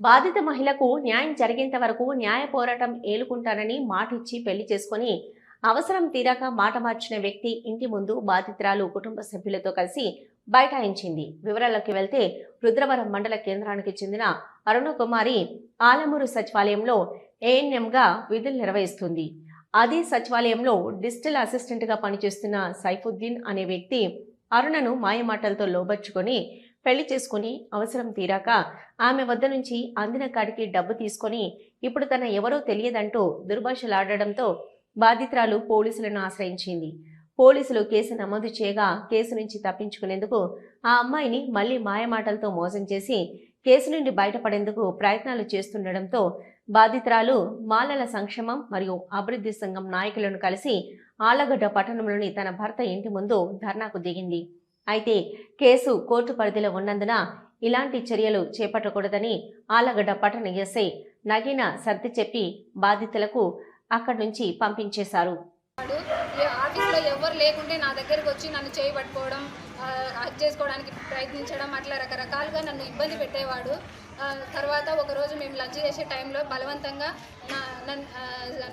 బాధిత మహిళకు న్యాయం జరిగేంత వరకు న్యాయ పోరాటం ఏలుకుంటానని మాటిచ్చి పెళ్ళి చేసుకుని అవసరం తీరాక మాట మార్చిన వ్యక్తి ఇంటి ముందు బాధితురాలు కుటుంబ సభ్యులతో కలిసి బైఠాయించింది. వివరాల్లోకి వెళ్తే రుద్రవరం మండల కేంద్రానికి చెందిన అరుణకుమారి ఆలమూరు సచివాలయంలో ఏఎన్ఎంగా విధులు నిర్వహిస్తుంది. అదే సచివాలయంలో డిజిటల్ అసిస్టెంట్గా పనిచేస్తున్న సైఫుద్దీన్ అనే వ్యక్తి అరుణను మాయమాటలతో లోబర్చుకొని పెళ్ళి చేసుకుని అవసరం తీరాక ఆమె వద్ద నుంచి అందిన కాడికి డబ్బు తీసుకొని ఇప్పుడు తన ఎవరో తెలియదంటూ దుర్భాషలాడడంతో బాధితురాలు పోలీసులను ఆశ్రయించింది. పోలీసులు కేసు నమోదు చేయగా కేసు నుంచి తప్పించుకునేందుకు ఆ అమ్మాయిని మళ్ళీ మాయమాటలతో మోసం చేసి కేసు నుండి బయటపడేందుకు ప్రయత్నాలు చేస్తుండటంతో బాధితురాలు మాలల సంక్షేమం మరియు అభివృద్ధి సంఘం నాయకులను కలిసి ఆలగడ్డ పట్టణంలోని తన భర్త ఇంటి ముందు ధర్నాకు దిగింది. అయితే కేసు కోర్టు పరిధిలో ఉన్నందున ఇలాంటి చర్యలు చేపట్టకూడదని ఆలగడ్డ పట్టణ ఎస్ఐ నగీన సర్ది చెప్పి బాధితులకు అక్కడి నుంచి పంపించేశారు. వాడు ఆఫీస్లో ఎవరు లేకుంటే నా దగ్గరకు వచ్చి నన్ను చేయబట్టుకోవడం హక్ చేసుకోవడానికి ప్రయత్నించడం అట్లా రకరకాలుగా నన్ను ఇబ్బంది పెట్టేవాడు. తర్వాత ఒకరోజు మేము లంచ్ చేసే టైంలో బలవంతంగా నా నన్ను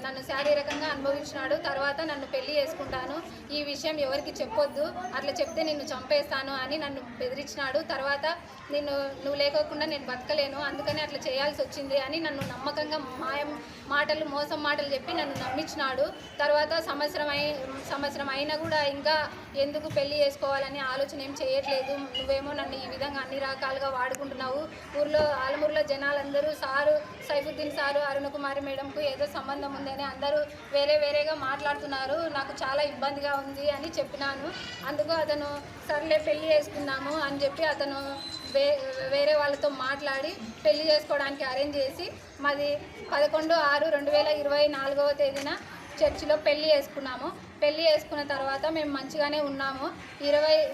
నన్ను శారీరకంగా అనుభవించినాడు. తర్వాత నన్ను పెళ్ళి చేసుకుంటాను. ఈ విషయం ఎవరికి చెప్పొద్దు. అట్లా చెప్తే నిన్ను చంపేస్తాను అని నన్ను బెదిరించినాడు. తర్వాత నిన్ను నువ్వు లేకోకుండా నేను బతకలేను. అందుకని అట్లా చేయాల్సి వచ్చింది అని నన్ను నమ్మకంగా మాయం మాటలు మోసం మాటలు చెప్పి నన్ను నమ్మించినాడు. తర్వాత సంవత్సరం అయి సంవత్సరం అయినా కూడా ఇంకా ఎందుకు పెళ్ళి చేసుకోవాలని ఆలోచన ఏం చేయట్లేదు. నువ్వేమో నన్ను ఈ విధంగా అన్ని రకాలుగా వాడుకుంటున్నావు. ఊర్లో ఆలమూరులో జనాలందరూ సారు సైఫుద్దీన్ సారు అరుణకుమారి మేడంకు ఏదో సంబంధం ఉందని అందరూ వేరే వేరేగా మాట్లాడుతున్నారు. నాకు చాలా ఇబ్బందిగా ఉంది అని చెప్పినాను. అందుకు అతను సర్లే పెళ్ళి చేసుకున్నాము అని చెప్పి అతను వే వేరే వాళ్ళతో మాట్లాడి పెళ్ళి చేసుకోవడానికి అరేంజ్ చేసి మాది పదకొండు ఆరు రెండు వేల ఇరవై నాలుగవ తేదీన చర్చిలో పెళ్ళి చేసుకున్నాము. పెళ్ళి చేసుకున్న తర్వాత మేము మంచిగానే ఉన్నాము. ఇరవై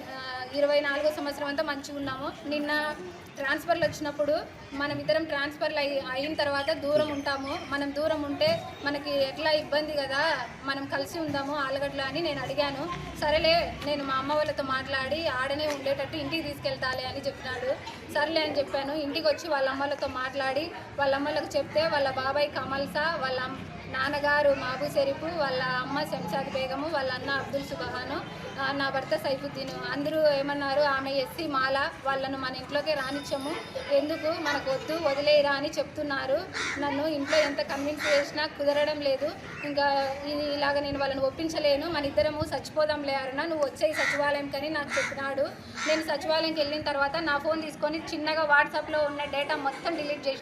ఇరవై నాలుగో సంవత్సరం అంతా మంచిగా ఉన్నాము. నిన్న ట్రాన్స్ఫర్లు వచ్చినప్పుడు మనం ఇద్దరం ట్రాన్స్ఫర్లు అయి అయిన తర్వాత దూరం ఉంటాము. మనం దూరం ఉంటే మనకి ఎట్లా ఇబ్బంది కదా? మనం కలిసి ఉందాము ఆలగడ్డలో అని నేను అడిగాను. సరేలే నేను మా అమ్మ వాళ్ళతో మాట్లాడి ఆడనే ఉండేటట్టు ఇంటికి తీసుకెళ్తాలే అని చెప్పినాడు. సర్లే అని చెప్పాను. ఇంటికి వచ్చి వాళ్ళ అమ్మలతో మాట్లాడి వాళ్ళ అమ్మలకు చెప్తే వాళ్ళ బాబాయ్ కమల్సా వాళ్ళ అమ్- నాన్నగారు మాబు షరీఫ్ వాళ్ళ అమ్మ శంషాద్ బేగము వాళ్ళ అన్న అబ్దుల్ సుబహాను నా భర్త సైఫుద్దీన్. అందరూ ఏమన్నారు? ఆమె ఎస్సీ మాల వాళ్ళను మన ఇంట్లోకి రానిచ్చాము. ఎందుకు? మనకు వద్దు వదిలేయరా అని చెప్తున్నారు. నన్ను ఇంట్లో ఎంత కన్విన్స్ చేసినా కుదరడం లేదు. ఇంకా ఇలాగ నేను వాళ్ళని ఒప్పించలేను. మన ఇద్దరము చచ్చిపోదాంలే అరుణ. నువ్వు వచ్చే సచివాలయం కని నాకు చెప్పినాడు. నేను సచివాలయంకి వెళ్ళిన తర్వాత నా ఫోన్ తీసుకొని చిన్నగా వాట్సాప్లో ఉన్న డేటా మొత్తం డిలీట్ చేసి